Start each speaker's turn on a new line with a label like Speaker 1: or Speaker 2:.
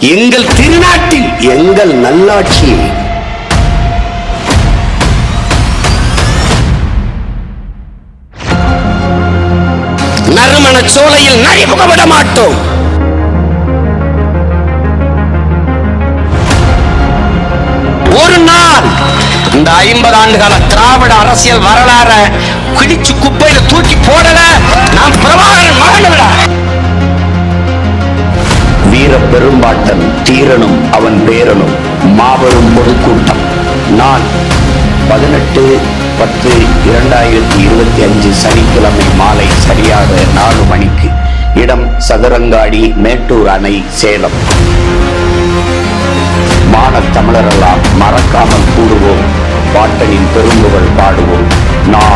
Speaker 1: எங்கள் திருநாட்டில் எங்கள் நல்லாட்சி. நறுமண சோலையில் நரிமுக மாட்டோம். ஒரு நாள் இந்த ஐம்பது ஆண்டுகால திராவிட அரசியல் வரலாற குடிச்சு குப்பையில தூக்கி போடல. வீர பெரும்பாட்டன் தீரனும் அவன் பேரனும் மாபெரும் பொதுக்கூட்டம். நான் பதினெட்டு பத்து இரண்டாயிரத்தி இருபத்தி அஞ்சு சனிக்கிழமை மாலை சரியாக நாலு மணிக்கு இடம் சதுரங்காடி மேட்டூர் அணை சேலம். மான தமிழரெல்லாம் மறக்காமல் கூடுவோம் பாட்டனின் பெரும்புகள் பாடுவோம். நான்